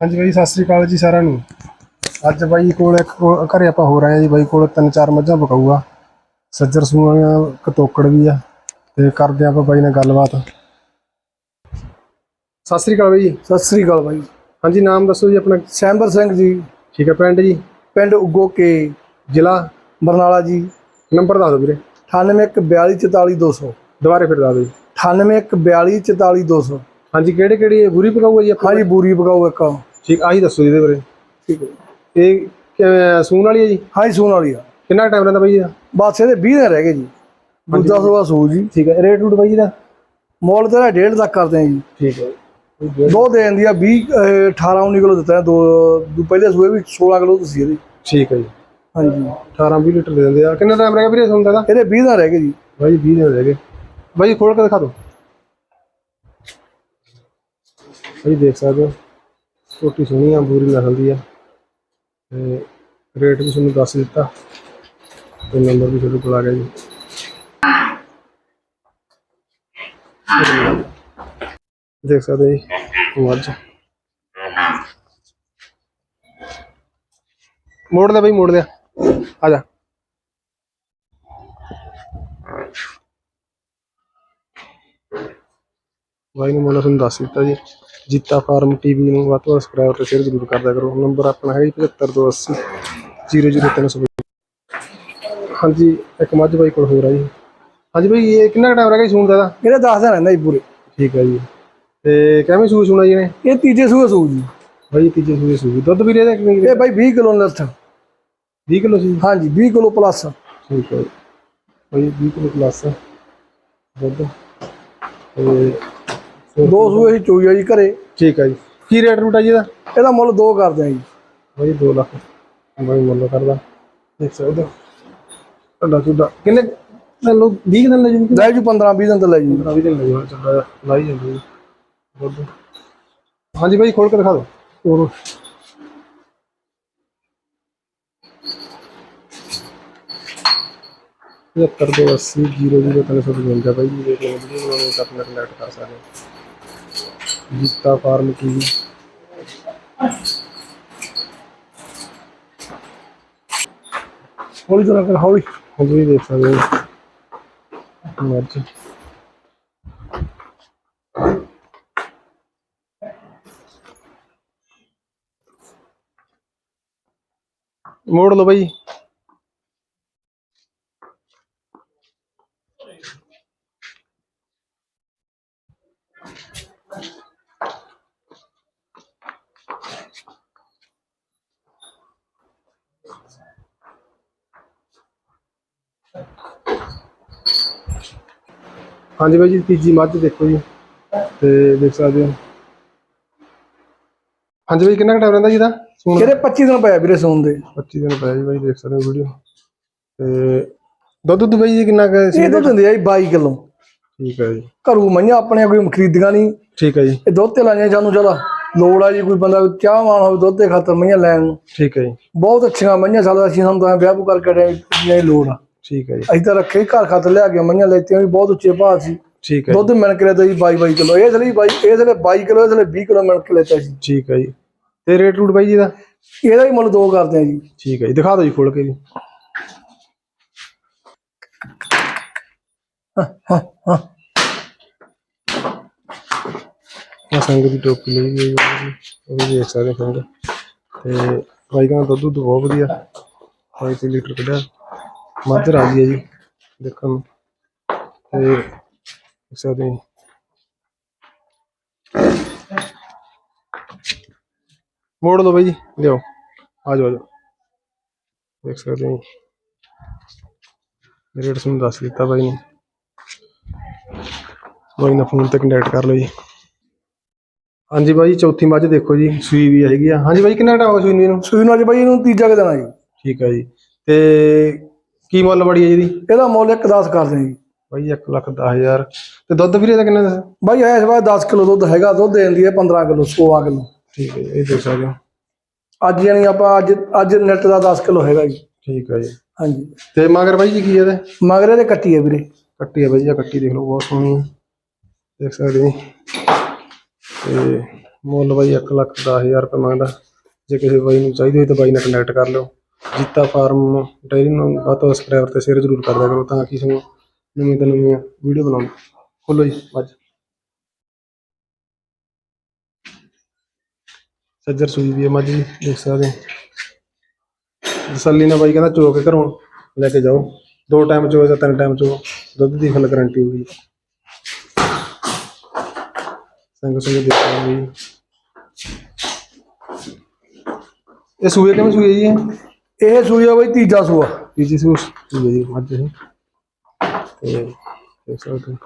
ਹਾਂਜੀ ਬਾਈ ਸਤਿ ਸ੍ਰੀ ਅਕਾਲ ਜੀ ਸਾਰਿਆਂ ਨੂੰ। ਅੱਜ ਬਾਈ ਕੋਲ ਇੱਕ ਕੋਲ- ਘਰੇ ਆਪਾਂ ਹੋ ਰਹੇ ਹਾਂ ਜੀ ਬਾਈ ਕੋਲ ਤਿੰਨ ਚਾਰ ਮੱਝਾਂ ਬਕਾਊਗਾ ਸੱਜਰ ਸੂਆਂ ਕਤੋਕੜ ਵੀ ਆ ਤੇ ਕਰਦੇ ਆਪਾਂ ਬਾਈ ਨਾਲ ਗੱਲਬਾਤ। ਸਤਿ ਸ੍ਰੀ ਅਕਾਲ ਬਾਈ। ਸਤਿ ਸ੍ਰੀ ਅਕਾਲ ਬਾਈ। ਹਾਂਜੀ ਨਾਮ ਦੱਸੋ ਜੀ ਆਪਣਾ। ਸੈਂਬਰ ਸਿੰਘ ਜੀ। ਠੀਕ ਹੈ ਪਿੰਡ ਜੀ? ਪਿੰਡ ਉਗੋ ਕੇ ਜ਼ਿਲ੍ਹਾ ਬਰਨਾਲਾ ਜੀ। ਨੰਬਰ ਦੱਸ ਦਿਓ ਵੀਰੇ। 9814244200 ਦੁਬਾਰੇ ਫਿਰ ਦੱਸ ਦਿਓ ਜੀ। 9814244200 ਹਾਂਜੀ ਕਿਹੜੇ ਕਿਹੜੀ ਬੁਰੀ ਪਕਾਊਗਾ ਜੀ ਆਪਾਂ? ਹਾਂਜੀ ਬੂਰੀ ਪਕਾਓ ਇੱਕ। ਠੀਕ ਆਹੀ ਦੱਸੋ ਜੀ ਇਹਦੇ ਬਾਰੇ। ਠੀਕ ਹੈ ਇਹ ਕਿਵੇਂ ਸੂਣ ਵਾਲੀ ਹੈ ਜੀ? ਹਾਂਜੀ ਸੂਣ ਵਾਲੀ ਆ। ਕਿੰਨਾ ਟਾਈਮ ਰਹਿੰਦਾ ਬਾਈ ਇਹਦਾ? ਬਸ ਇਹਦੇ 20 ਦਿਨ ਰਹਿ ਗਏ ਜੀ। ਦੂਜਾ ਸੂਆ ਸੂ ਜੀ। ਠੀਕ ਹੈ ਰੇਟ ਰੂਟ ਬਾਈ ਇਹਦਾ? ਮੋਲ ਤੇਰਾ 1.5 ਤੱਕ ਕਰਦੇ ਆ ਜੀ। ਠੀਕ ਹੈ। ਦੋ ਦੇ ਦਿੰਦੀ ਆ 20 ਅਹ, 18 19 ਕਿਲੋ ਦਿੱਤਾ ਦੋ ਦੋ ਪਹਿਲੇ ਸੂਏ ਵੀ 16 ਕਿਲੋ ਤੁਸੀਂ ਇਹਦੀ। ਠੀਕ ਹੈ ਜੀ। ਹਾਂਜੀ। 18 20 ਲੀਟਰ ਦੇ ਦਿੰਦੇ ਆ। ਕਿੰਨਾ ਟਾਈਮ ਰਹਿ ਗਿਆ ਵੀਰੇ ਸੁਣਦਾ ਦਾ ਇਹਦੇ? 20 ਦਿਨ ਰਹਿ ਗਏ ਜੀ। ਬਾਈ 20 ਦਿਨ ਰਹਿ ਗਏ। ਬਾਈ ਖੋਲ ਕੇ ਦਿਖਾ ਦਿਓ। ਬਾਈ ਦੇਖ ਸਕਦੇ ਹੋ। ਛੋਟੀ ਸੋਹਣੀ ਆ, ਬੂਰੀ ਨਸਲ ਦੀ ਆ। ਤੇ ਰੇਟ ਵੀ ਤੁਹਾਨੂੰ ਦੱਸ ਦਿੱਤਾ। ਤੇ ਨੰਬਰ ਵੀ ਤੁਹਾਡੇ ਕੋਲ ਆ ਗਿਆ ਜੀ। ਦੇਖ ਸਕਦੇ ਜੀ, ਮੱਝ। ਮੋੜ ਲੈ ਬਾਈ, ਮੋੜ ਲਿਆ। ਆ ਜਾ। ਬਾਈ ਨੇ ਮੈਨੂੰ ਤੁਹਾਨੂੰ ਦੱਸ ਦਿੱਤਾ ਜੀ। ਜੀਤਾ ਫਾਰਮ ਟੀਵੀ ਨੂੰ ਵੱਧ ਤੋਂ ਵੱਧ ਸਬਸਕ੍ਰਾਈਬ ਤੇ ਸ਼ੇਅਰ ਜ਼ਰੂਰ ਕਰਦਿਆ ਕਰੋ। ਨੰਬਰ ਆਪਣਾ ਹੈ 7580 00300 ਹਾਂਜੀ ਇੱਕ ਮੱਝ ਬਾਈ ਕੋਲ ਹੋਰ ਆ ਜੀ। ਹਾਂਜੀ ਬਾਈ ਇਹ ਕਿੰਨਾ ਟਾਈਮ ਰਹਿ ਗਿਆ ਸੂਣ ਦਾ ਇਹਦਾ? ਇਹਦੇ 10 ਦਿਨ ਰਹਿੰਦਾ ਜੀ ਪੂਰੇ। ਠੀਕ ਹੈ ਜੀ। ਤੇ ਕਿਵੇਂ ਸੂ ਸੁਣਾ ਜੀ ਨੇ ਇਹ ਤੀਜੇ ਸੂਏ ਸੂ ਜੀ। ਬਾਈ ਤੀਜੇ ਸੂਏ ਸੂ। ਦੁੱਧ ਵੀ ਇਹਦਾ ਕਿੰਨੀ ਇਹ ਬਾਈ 20 ਕਿਲੋ ਲੱਥ 20 ਕਿਲੋ ਸੀ? ਹਾਂਜੀ 20 ਕਿਲੋ ਪਲੱਸ ਠੀਕ ਹੈ ਬਾਈ 20 ਕਿਲੋ ਪਲੱਸ ਦੁੱਧ। ਤੇ ਦੋ ਸੂਏ ਹੀ ਚੋਈ ਆ ਜੀ ਘਰੇ। ਠੀਕ ਹੈ ਜੀ। ਕੀ ਰੇਟ ਰੂਟ ਆ ਜੀ ਇਹਦਾ? ਇਹਦਾ ਮੁੱਲ ਦੋ ਕਰਦੇ ਆ ਜੀ। ਬਾਈ 2 ਲੱਖ। ਬਾਈ ਮੁੱਲ ਕਰਦਾ। ਦੇਖ ਸਕਦੇ ਹੋ। ਤੁਹਾਡਾ ਤੁਹਾਡਾ ਕਿੰਨੇ ਲੋ 20 ਦਿਨ ਲੈ ਜੂਗੀ ਲੈ ਜੀ 15 20 ਦਿਨ ਤੇ ਲੈ ਜੀ। 20 ਦਿਨ ਲੈ ਲਾਈ ਜਾਂਦੀ ਜੀ। ਹਾਂਜੀ ਬਾਈ ਖੋਲ ਕੇ ਦਿਖਾ ਦਿਓ। ਹੋਰ। ਪਝੱਤਰ ਦੋ ਅੱਸੀ ਜੀਰੋ ਜੀਰੋ ਤਿੰਨ ਸੌ ਪਚਵੰਜਾ ਬਾਈ ਜੀ ਦੇਖ ਲਓ ਵੀਡੀਓ ਬਣਾਉਣੀ ਤਾਂ ਆਪਣਾ ਕਨੈਕਟ ਕਰ ਸਕਦੇ ਹੋ ਜੀਤਾ ਫਾਰਮ ਟੀਵੀ ਹੌਲੀ ਤਰ੍ਹਾਂ ਕਰ ਹੌਲੀ ਹੁਣ ਤੁਸੀਂ ਦੇਖ ਸਕਦੇ ਹੋ ਮਰਜ਼ੀ ਮੋੜ ਲਓ ਬਾਈ ਹਾਂਜੀ ਬਾਈ ਜੀ ਤੀਜੀ ਮੱਝ ਦੇਖੋ ਜੀ। ਤੇ ਦੇਖ ਸਕਦੇ ਹੋ। ਹਾਂਜੀ ਬਾਈ ਕਿੰਨਾ ਟਾਈਮ ਰਹਿੰਦਾ ਜੀ ਦਾ ਸੂਣ ਇਹਦੇ 25 ਦਿਨ ਪਿਆ ਵੀਰੇ ਸੌਣ ਦੇ। 25 ਦਿਨ ਪਿਆ ਜੀ ਬਾਈ ਦੇਖ ਸਕਦੇ ਹੋ ਵੀਡੀਓ ਤੇ ਦੁੱਧ ਦੁੱਧ ਬਾਈ ਜੀ ਕਿੰਨਾ ਕੁ ਸੀ ਇਹ ਦੁੱਧ ਦਿੰਦੇ ਆ ਜੀ 22 ਕਿਲੋ। ਠੀਕ ਹੈ ਜੀ। ਘਰੂ ਮਈਆਂ ਆਪਣੇ ਕੋਈ ਖਰੀਦੀਆਂ ਨਹੀਂ। ਠੀਕ ਹੈ ਜੀ। ਇਹ ਦੁੱਧ ਤੇ ਲਾਈਆਂ ਸਾਨੂੰ ਚਲੋ ਲੋੜ ਆ ਜੀ ਕੋਈ ਬੰਦਾ ਚਾਹ ਮਾਣ ਹੋਵੇ ਦੁੱਧ ਦੇ ਖਾਤਰ ਮਈਆਂ ਲੈਣ। ਨੂੰ ਠੀਕ ਹੈ ਜੀ। ਬਹੁਤ ਅੱਛੀਆਂ ਮਈਆਂ ਸਾਡਾ ਅਸੀਂ ਸਾਨੂੰ ਤਾਂ ਵਿਆਹ ਕਰਕੇ ਦੀ ਲੋੜ ਆ। ਠੀਕ ਹੈ ਜੀ। ਅਸੀਂ ਤਾਂ ਰੱਖੇ ਹੀ ਘਰ ਖਾਤਰ ਲਿਆ ਕੇ ਮਈਆਂ ਲੈਤੀਆਂ ਵੀ ਬਹੁਤ ਉੱਚੇ ਭਾਅ ਸੀ। ਠੀਕ ਹੈ ਦੁੱਧ ਮਿਲ ਕੇ ਲੈਤਾ ਜੀ 22 22 ਕਿਲੋ ਇਹ ਥਲੀ 22 ਇਹ ਥਲੇ 22 ਕਿਲੋ ਇਹ ਥਲੇ 20 ਕਿਲੋ ਮਿਲ ਕੇ ਲੈਤਾ ਸੀ ਠੀਕ ਹੈ ਜੀ। ਤੇ ਰੇਟ ਰੂਟ ਬਾਈ ਜੀ ਦਾ? ਇਹਦਾ ਹੀ ਮੁੱਲ ਦੋ ਕਰਦੇ ਆ ਜੀ। ਠੀਕ ਹੈ ਜੀ ਦਿਖਾ ਦਿਓ ਜੀ ਖੋਲ ਕੇ ਜੀ। ਇਹ ਸੰਗ ਦੀ ਟੋਪੀ ਲਈ ਗਈ ਹੈ ਜੀ। ਉਹ ਵੀ ਹੋ ਸੰਗ। ਤੇ ਬਾਈ ਦਾ ਦੁੱਧ ਦੁੱਧ ਬਹੁਤ ਵਧੀਆ। 5 ਲੀਟਰ ਕੱਢਿਆ। ਮੱਝ ਰਾਜੀ ਹੈ ਜੀ ਦੇਖਣ ਨੂੰ। ਤੇ ਦੇਖ ਸਕਦੇ ਹੋ ਮੋੜ ਲਓ ਬਾਈ ਜੀ ਲਿਓ ਆ ਜਾਓ ਆ ਜਾਓ। ਦੇਖ ਸਕਦੇ ਹੋ ਜੀ। ਰੇਟ ਤੁਹਾਨੂੰ ਦੱਸ ਦਿੱਤਾ ਬਾਈ ਨੇ। ਬਾਈ ਨਾਲ ਫੋਨ ਤੇ ਕੰਟੈਕਟ ਕਰ ਲਓ ਜੀ। ਹਾਂਜੀ ਬਾਈ ਚੌਥੀ ਮੱਝ ਦੇਖੋ ਜੀ ਸੂਈ ਵੀ ਹੈਗੀ ਆ। ਹਾਂਜੀ ਬਾਈ ਕਿੰਨਾ ਟਾਈਮ ਹੋ ਗਿਆ ਸੂਈ ਨੂੰ ਸੂਈ ਨੂੰ ਅੱਜ ਬਾਈ ਇਹਨੂੰ ਤੀਜਾ ਕੁ ਦੇਣਾ ਜੀ। ਠੀਕ ਹੈ ਜੀ। ਤੇ ਕੀ ਮੁੱਲ ਬੜੀ ਹੈ ਜੀ ਇਹਦੀ ਮੁੱਲ 1.10 ਕਰਦੇ ਆ ਜੀ ਬਾਈ 1 ਲੱਖ 10000 ਤੇ ਦੁੱਧ ਵੀਰੇ ਦਾ ਕਿੰਨਾ ਦੱਸਿਆ ਬਾਈ ਇਸ ਵਾਰ 10 ਕਿਲੋ ਦੁੱਧ ਹੈਗਾ ਦੁੱਧ ਦੇ ਦਿੰਦੀ ਹੈ 15 ਕਿਲੋ 16 ਕਿਲੋ। ਠੀਕ ਹੈ ਜੀ ਇਹ ਦੇਖ ਸਕਦੇ ਹੋ। ਅੱਜ ਯਾਨੀ ਆਪਾਂ ਅੱਜ ਅੱਜ ਨੈਟ ਦਾ 10 ਕਿਲੋ ਹੈਗਾ ਜੀ। ਠੀਕ ਹੈ ਜੀ। ਹਾਂਜੀ। ਤੇ ਮਗਰ ਬਾਈ ਜੀ ਕੀ ਹੈ ਇਹਦੇ? ਮਗਰ ਇਹਦੇ ਕੱਟੀ ਹੈ ਵੀਰੇ। ਕੱਟੀ ਹੈ ਬਾਈ ਜੀ ਆਹ ਕੱਟੀ ਦੇਖ ਲਓ ਬਹੁਤ ਸੋਹਣੀ ਹੈ। ਦੇਖ ਸਕਦੇ ਹੋ। ਜੀ। ਤੇ ਮੁੱਲ ਬਾਈ 1 ਲੱਖ 10000 ਰੁਪਏ ਮੰਗਦਾ। ਜੇ ਕਿਸੇ ਬਾਈ ਨੂੰ ਚਾਹੀਦੀ ਹੋਈ ਤਾਂ ਬਾਈ ਨਾਲ ਕੰਟੈਕਟ ਕਰ ਲਿਓ। ਜੀਤਾ ਫਾਰਮ ਡਾਇਰੀ ਨੂੰ ਵੱਧ ਤੋਂ ਸਬਸਕ੍ਰਾਈਬਰ ਤੇ ਸ਼ੇਅਰ ਜ਼ਰੂਰ ਕਰ ਦਿਆ ਕਰੋ ਤਾਂ ਕਿ ਤੁਹਾਨੂੰ ਨਵੀਂ ਤੋਂ ਨਵੀਆਂ ਵੀਡੀਓ ਬਣਾਉਣ। ਖੋਲੋ ਜੀ, ਅੱਜ। ਸੱਜਰ ਸੂਈ ਵੀ ਹੈ ਮੱਝ ਜੀ ਦੇਖ ਸਕਦੇ ਹੋ। ਤਸੱਲੀ ਨਾਲ ਬਾਈ ਕਹਿੰਦਾ ਚੋ ਕੇ ਘਰੋਂ ਲੈ ਕੇ ਜਾਓ। ਦੋ ਟਾਈਮ ਚੋ ਜਾਂ ਤਿੰਨ ਟਾਈਮ ਚੋ ਦੁੱਧ ਦੀ ਫੁੱਲ ਗਾਰੰਟੀ ਹੋਊਗੀ। ਸੰਗ ਸੰਗ ਦੇਖਾਂਗੇ ਜੀ ਇਹ ਸੂਏ ਕਿਵੇਂ ਸੂਏ ਜੀ ਇਹ ਇਹ ਸੂਆ ਬਈ ਤੀਜਾ ਸੂਆ। ਤੀਜੀ ਸੂਸ ਸੂਏ ਜੀ ਮੱਝ ਇਹ ਤੇ ਦੇਖ ਸਕਦੇ ਹੋ।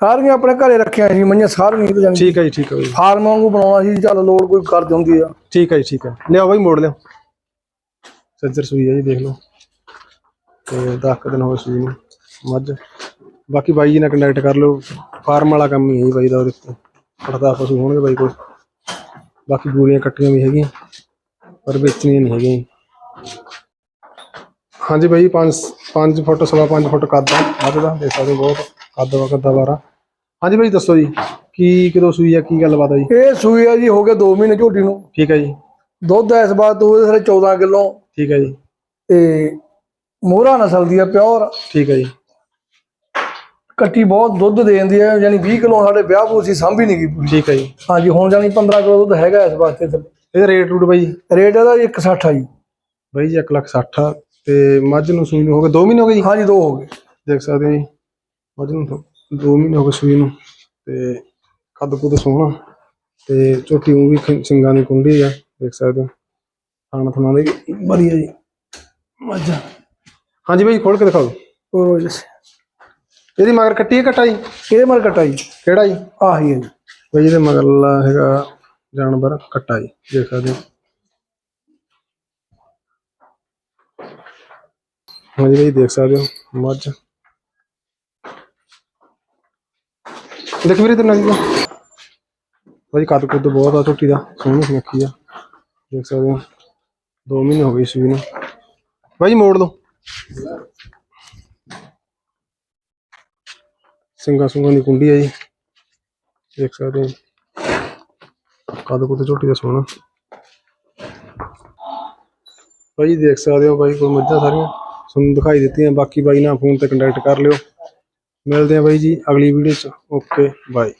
ਸਾਰੀਆਂ ਆਪਣੇ ਘਰੇ ਰੱਖੀਆਂ ਸੀ ਮਈਆਂ ਸਾਰੀਆਂ ਹੀ ਜਾਣੀ ਠੀਕ ਹੈ ਜੀ ਠੀਕ ਹੈ ਬਾਈ ਫਾਰਮ ਵਾਂਗੂ ਬਣਾਉਣਾ ਸੀ ਚੱਲ ਲੋੜ ਕੋਈ ਕਰ ਹੁੰਦੀ ਆ। ਠੀਕ ਹੈ ਜੀ ਠੀਕ ਹੈ। ਲਿਆਓ ਬਾਈ ਮੋੜ ਲਿਓ ਸੱਜਰ ਸੂਈ ਹੈ ਜੀ ਦੇਖ ਲਓ। ਤੇ 10 ਕੁ ਦਿਨ ਹੋਏ ਸੂਈ ਨੂੰ ਮੱਝ। ਬਾਕੀ ਬਾਈ ਜੀ ਨਾਲ ਕੰਟੈਕਟ ਕਰ ਲਓ। ਫਾਰਮ ਵਾਲਾ ਕੰਮ ਹੀ ਹੈ ਜੀ ਬਾਈ ਦਾ ਉਹਦੇ ਕੋਲ ਪੜਦਾ ਪਸ਼ੂ ਹੋਣਗੇ ਬਾਈ ਕੋਲ। ਬਾਕੀ ਬੂਰੀਆਂ ਕੱਟੀਆਂ ਵੀ ਹੈਗੀਆਂ। ਪਰ ਵੇਚਣੀਆਂ ਨਹੀਂ ਹੈਗੀਆਂ। ਹਾਂਜੀ ਬਾਈ 5 5 ਫੁੱਟ ਸਵਾ 5 ਫੁੱਟ ਕੱਦ ਆ ਮੱਝ ਦਾ ਸਕਦੇ ਬਹੁਤ ਕੱਦ ਵਾ ਕੱਦਾ ਵਾਰਾ। ਹਾਂਜੀ ਬਾਈ ਦੱਸੋ ਜੀ ਕੀ ਕਦੋਂ ਸੂਈ ਆ ਕੀ ਗੱਲਬਾਤ ਆ ਜੀ? ਇਹ ਸੂਈ ਆ ਜੀ ਹੋ ਗਏ 2 ਮਹੀਨੇ ਝੋਟੀ ਨੂੰ। ਠੀਕ ਹੈ ਜੀ। ਦੁੱਧ ਇਸ ਵਾਰ ਤੋਂ ਇਹਦੇ ਸਾਰੇ 14 ਕਿਲੋ। ਠੀਕ ਹੈ ਜੀ। ਤੇ ਮੋਹਰਾ ਨਸਲ ਦੀ ਆ ਪਿਓਰ। ਠੀਕ ਹੈ ਜੀ। ਕੱਟੀ ਬਹੁਤ ਦੁੱਧ ਦੇ ਦਿੰਦੀ ਹੈ ਯਾਨੀ 20 ਕਿਲੋ ਸਾਡੇ ਵਿਆਹ ਪੂ ਸੀ ਸਾਂਭੀ ਨਹੀਂ ਗਈ ਪੂਰੀ। ਠੀਕ ਹੈ ਜੀ। ਹਾਂਜੀ ਹੁਣ ਜਾਨੀ 15 ਕਿਲੋ ਦੁੱਧ ਹੈਗਾ ਇਸ ਵਾਸਤੇ ਥੱਲੇ। ਇਹਦਾ ਰੇਟ ਰੂਟ ਬਾਈ? ਰੇਟ ਇਹਦਾ 160 ਆ ਜੀ। ਬਾਈ ਜੀ 1 ਲੱਖ 60 ਤੇ ਮੱਝ ਨੂੰ ਸੂਈ ਨੂੰ ਹੋ ਗਏ 2 ਮਹੀਨੇ ਹੋ ਗਏ ਜੀ? ਹਾਂਜੀ ਦੋ ਹੋ ਗਏ। ਦੇਖ ਸਕਦੇ ਹੋ ਜੀ ਮੱਝ ਨੂੰ 2 ਮਹੀਨੇ ਹੋ ਗਏ ਸੂਈ ਨੂੰ ਤੇ ਕੱਦ ਕੁੱਦ ਸੋਹਣਾ ਤੇ ਝੋਟੀ ਉਹ ਵੀ ਸਿੰਗਾਂ ਦੀ ਕੁੰਡੀ ਆ ਦੇਖ ਸਕਦੇ ਹੋ। ਥਾਣਾ ਥਾਣਾ ਦੇ ਵਧੀਆ ਜੀ ਮੱਝ ਹਾਂਜੀ ਬਾਈ ਖੋਲ ਕੇ ਦਿਖਾਓ। ਹੋਰ ਜੈਸੇ ਇਹਦੀ ਮਗਰ ਕੱਟੀ ਹੈ ਕਟਾ ਜੀ? ਇਹਦੇ ਮਰ ਕਟਾ ਜੀ। ਕਿਹੜਾ ਜੀ? ਆਹੀ ਹੈ ਜੀ। ਬਾਈ ਇਹਦੇ ਮਗਰਲਾ ਹੈਗਾ ਜਾਨਵਰ ਕੱਟਾ ਜੀ ਦੇਖ ਸਕਦੇ ਹੋ। ਹਾਂਜੀ ਬਾਈ, ਦੇਖ ਸਕਦੇ ਹੋ, ਮੱਝ। ਦੇਖ ਵੀਰੇ ਤੇ ਨਗੀ ਬਾਈ, ਕੱਦ ਕੁੱਦ ਬਹੁਤ ਆ ਝੋਟੀ ਦਾ, ਸੋਹਣੀ ਸੁਨੱਖੀ ਆ। ਦੇਖ ਸਕਦੇ ਹੋ 2 ਮਹੀਨੇ ਹੋ ਗਏ ਸੂਈ ਨੂੰ। ਬਾਈ, ਮੋੜ ਦੋ। ਸਿੰਘਾਂ ਸੁੰਗਾਂ ਦੀ ਕੁੰਡੀ ਆ ਜੀ। ਦੇਖ ਸਕਦੇ ਹੋ। ਕੱਦ ਕੁੱਦ ਝੋਟੀ ਦਾ ਸੋਹਣਾ। ਬਾਈ ਦੇਖ ਸਕਦੇ ਹੋ ਬਾਈ ਕੋਲ ਮੱਝਾਂ ਸਾਰੀਆਂ ਤੁਹਾਨੂੰ ਦਿਖਾਈ ਦਿੱਤੀਆਂ। ਬਾਕੀ ਬਾਈ ਨਾਲ ਫੋਨ ਤੇ ਕੰਟੈਕਟ ਕਰ ਲਿਓ। ਮਿਲਦੇ ਆ ਬਾਈ ਜੀ ਅਗਲੀ ਵੀਡੀਓ ਚ। Okay bye